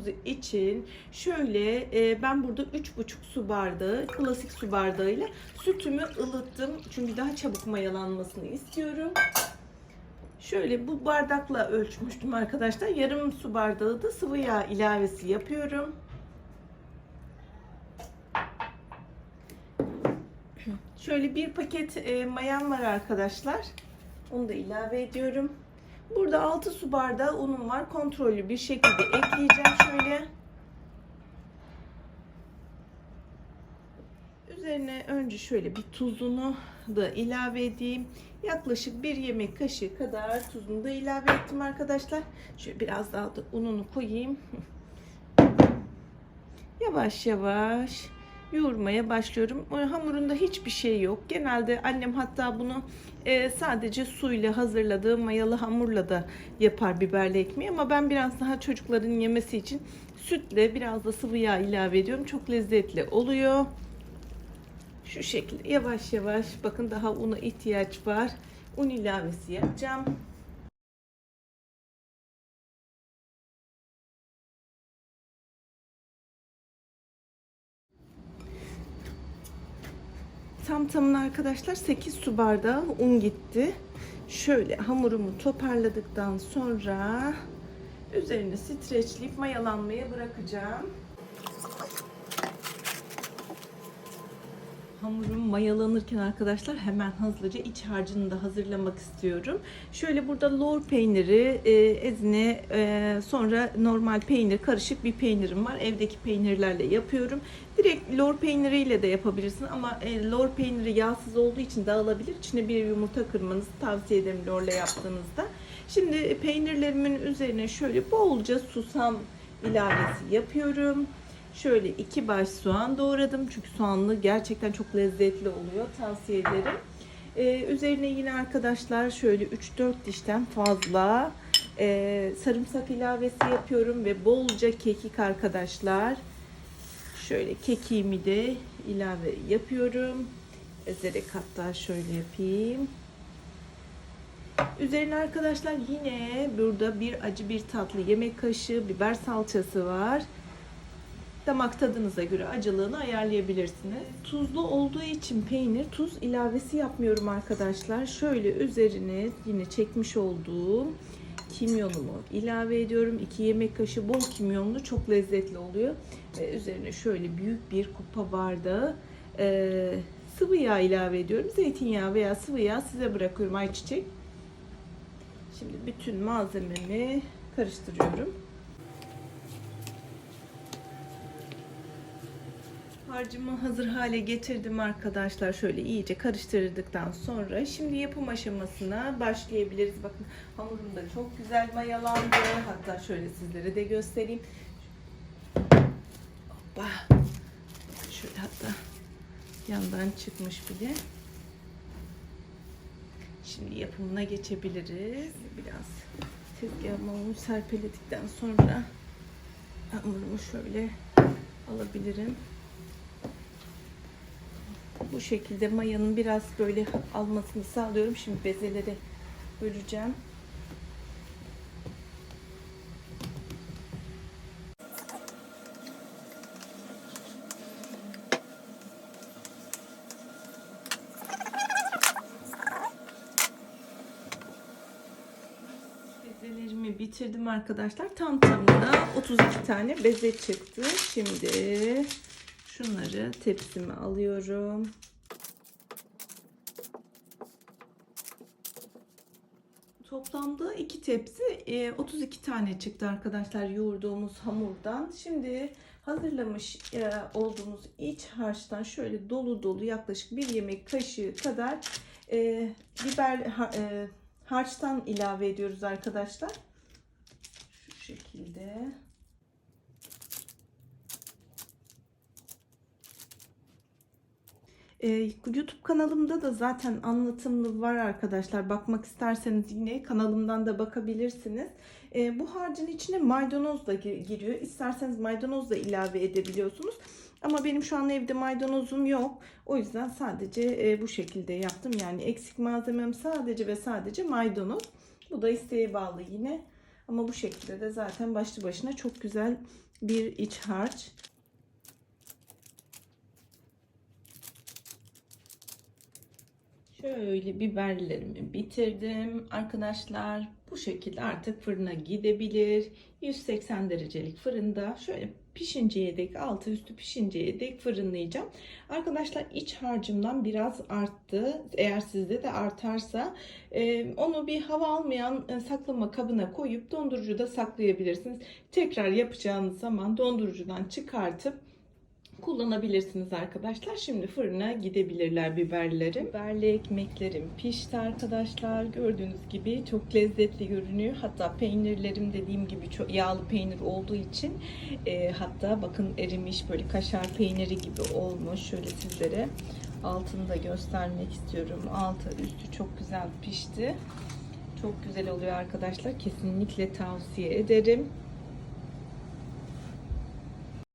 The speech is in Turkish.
hamurunuzu için şöyle e, ben burada 3,5 su bardağı klasik su bardağıyla sütümü ılıttım. Çünkü daha çabuk mayalanmasını istiyorum. Şöyle bu bardakla ölçmüştüm arkadaşlar. Yarım su bardağı da sıvı yağ ilavesi yapıyorum. Şöyle bir paket e, mayam var arkadaşlar. Onu da ilave ediyorum. Burada 6 su bardağı unum var. Kontrollü bir şekilde ekleyeceğim şöyle. Üzerine önce şöyle bir tuzunu da ilave edeyim. Yaklaşık bir yemek kaşığı kadar tuzunu da ilave ettim arkadaşlar. Şöyle biraz daha da ununu koyayım. Yavaş yavaş yoğurmaya başlıyorum. Hamurunda hiçbir şey yok. Genelde annem hatta bunu e, sadece suyla hazırladığı mayalı hamurla da yapar biberli ekmeği ama ben biraz daha çocukların yemesi için sütle biraz da sıvı yağ ilave ediyorum. Çok lezzetli oluyor. Şu şekilde yavaş yavaş bakın daha una ihtiyaç var. Un ilavesi yapacağım. Tam tamına arkadaşlar 8 su bardağı un gitti. Şöyle hamurumu toparladıktan sonra üzerine streçleyip mayalanmaya bırakacağım. Hamurum mayalanırken arkadaşlar hemen hızlıca iç harcını da hazırlamak istiyorum. Şöyle burada lor peyniri, e, ezine, e, sonra normal peynir, karışık bir peynirim var. Evdeki peynirlerle yapıyorum. Direkt lor peyniriyle de yapabilirsin ama e, lor peyniri yağsız olduğu için dağılabilir. İçine bir yumurta kırmanızı tavsiye ederim lorla yaptığınızda. Şimdi peynirlerimin üzerine şöyle bolca susam ilavesi yapıyorum. Şöyle iki baş soğan doğradım. Çünkü soğanlı gerçekten çok lezzetli oluyor. Tavsiye ederim. Ee, üzerine yine arkadaşlar şöyle 3-4 dişten fazla e, sarımsak ilavesi yapıyorum ve bolca kekik arkadaşlar. Şöyle kekiğimi de ilave yapıyorum. Ezerek hatta şöyle yapayım. Üzerine arkadaşlar yine burada bir acı bir tatlı yemek kaşığı biber salçası var. Damak tadınıza göre acılığını ayarlayabilirsiniz. Tuzlu olduğu için peynir tuz ilavesi yapmıyorum arkadaşlar. Şöyle üzerine yine çekmiş olduğum kimyonumu ilave ediyorum. 2 yemek kaşığı bol kimyonlu çok lezzetli oluyor. Ve üzerine şöyle büyük bir kupa bardağı e, sıvı yağ ilave ediyorum. Zeytinyağı veya sıvı yağ size bırakıyorum ayçiçek. Şimdi bütün malzememi karıştırıyorum. Harcımı hazır hale getirdim arkadaşlar. Şöyle iyice karıştırdıktan sonra şimdi yapım aşamasına başlayabiliriz. Bakın hamurum da çok güzel mayalandı. Hatta şöyle sizlere de göstereyim. Hoppa. Şöyle hatta yandan çıkmış bile. Şimdi yapımına geçebiliriz. Biraz tezgahıma unu serpeledikten sonra hamurumu şöyle alabilirim. Bu şekilde mayanın biraz böyle almasını sağlıyorum. Şimdi bezeleri böleceğim. Bezelerimi bitirdim arkadaşlar. Tam tamına 32 tane beze çıktı. Şimdi şunları tepsime alıyorum. Toplamda iki tepsi e, 32 tane çıktı arkadaşlar yoğurduğumuz hamurdan. Şimdi hazırlamış e, olduğumuz iç harçtan şöyle dolu dolu yaklaşık bir yemek kaşığı kadar e, biber ha- e, harçtan ilave ediyoruz arkadaşlar. Şu şekilde. Ee, YouTube kanalımda da zaten anlatımlı var arkadaşlar. Bakmak isterseniz yine kanalımdan da bakabilirsiniz. Ee, bu harcın içine maydanoz da gi- giriyor. İsterseniz maydanoz da ilave edebiliyorsunuz. Ama benim şu an evde maydanozum yok. O yüzden sadece e, bu şekilde yaptım. Yani eksik malzemem sadece ve sadece maydanoz. Bu da isteğe bağlı yine. Ama bu şekilde de zaten başlı başına çok güzel bir iç harç. Şöyle biberlerimi bitirdim arkadaşlar. Bu şekilde artık fırına gidebilir. 180 derecelik fırında şöyle pişinceye dek altı üstü pişinceye dek fırınlayacağım. Arkadaşlar iç harcımdan biraz arttı. Eğer sizde de artarsa e, onu bir hava almayan e, saklama kabına koyup dondurucuda saklayabilirsiniz. Tekrar yapacağınız zaman dondurucudan çıkartıp kullanabilirsiniz arkadaşlar. Şimdi fırına gidebilirler biberlerim. Biberli ekmeklerim pişti arkadaşlar. Gördüğünüz gibi çok lezzetli görünüyor. Hatta peynirlerim dediğim gibi çok yağlı peynir olduğu için e, hatta bakın erimiş böyle kaşar peyniri gibi olmuş. Şöyle sizlere altını da göstermek istiyorum. Altı üstü çok güzel pişti. Çok güzel oluyor arkadaşlar. Kesinlikle tavsiye ederim.